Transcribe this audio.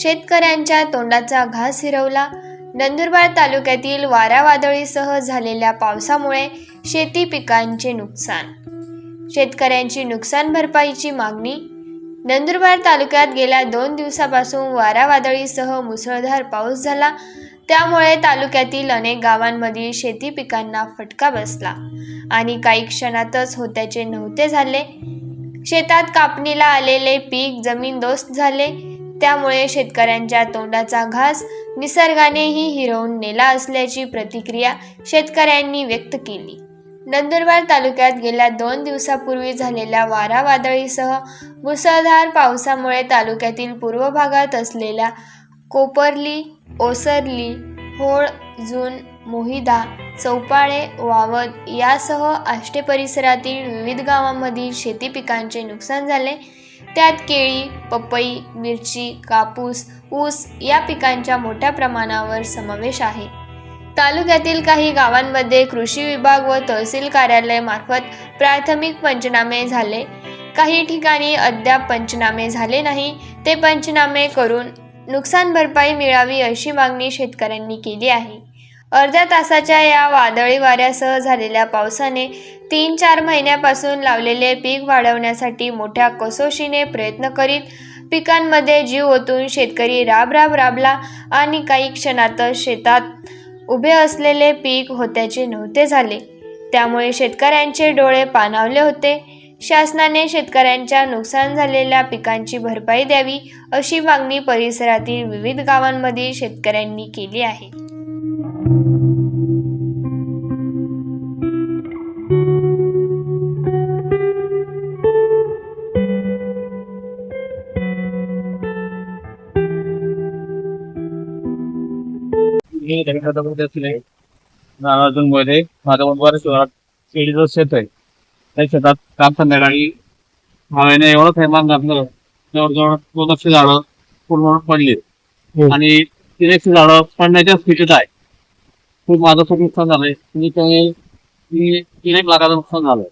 शेतकऱ्यांच्या तोंडाचा घास हिरवला. नंदुरबार तालुक्यातील वारा वादळीसह झालेल्या पावसामुळे शेती पिकांचे नुकसान. शेतकऱ्यांची नुकसान भरपाईची मागणी. नंदुरबार तालुक्यात गेल्या दोन दिवसापासून वारा वादळीसह मुसळधार पाऊस झाला. त्यामुळे तालुक्यातील अनेक गावांमधील शेती पिकांना फटका बसला आणि काही क्षणातच होत्याचे नव्हते झाले. शेतात कापणीला आलेले पीक जमीनदोस्त झाले. त्यामुळे शेतकऱ्यांच्या तोंडाचा घास निसर्गानेही हिरवून नेला असल्याची प्रतिक्रिया शेतकऱ्यांनी व्यक्त केली. नंदुरबार तालुक्यात गेल्या दोन दिवसापूर्वी झालेल्या वारा वादळीसह मुसळधार पावसामुळे तालुक्यातील पूर्व भागात असलेल्या कोपर्ली ओसरली होळ जून मोहिदा चौपाळे वावद यासह आष्टे परिसरातील विविध गावांमधील शेती पिकांचे नुकसान झाले. त्यात केळी पपई मिरची कापूस ऊस या पिकांच्या मोठ्या प्रमाणावर समावेश आहे. तालुक्यातील काही गावांमध्ये कृषी विभाग व तहसील कार्यालय मार्फत प्राथमिक पंचनामे झाले. काही ठिकाणी अद्याप पंचनामे झाले नाही. ते पंचनामे करून नुकसान भरपाई मिळावी अशी मागणी शेतकऱ्यांनी केली आहे. अर्ध्या तासाच्या या वादळी वाऱ्यासह झालेल्या पावसाने तीन चार महिन्यापासून लावलेले पीक वाढवण्यासाठी मोठ्या कसोशीने प्रयत्न करीत पिकांमध्ये जीव ओतून शेतकरी राब राब राबला आणि काही क्षणातच शेतात उभे असलेले पीक होत्याचे नव्हते झाले. त्यामुळे शेतकऱ्यांचे डोळे पाणावले होते. शासनाने शेतकऱ्यांच्या नुकसान झालेल्या पिकांची भरपाई द्यावी अशी मागणी परिसरातील विविध गावांमधील शेतकऱ्यांनी केली आहे. मी नागार्जुनमध्ये माझं मुंबई शहरात केळीचं शेत आहे. त्या शेतात काम संध्याकाळी हवेने एवढं थैमान घातलं जवळजवळ दोन लक्ष झाडं पूर्ण पडली. आणि तीन एकशे झाडं पडण्याच्या स्थितीत आहे. खूप माझं खूप नुकसान झालंय म्हणजे त्यामुळे मी तीन एक लाखाचं नुकसान झालंय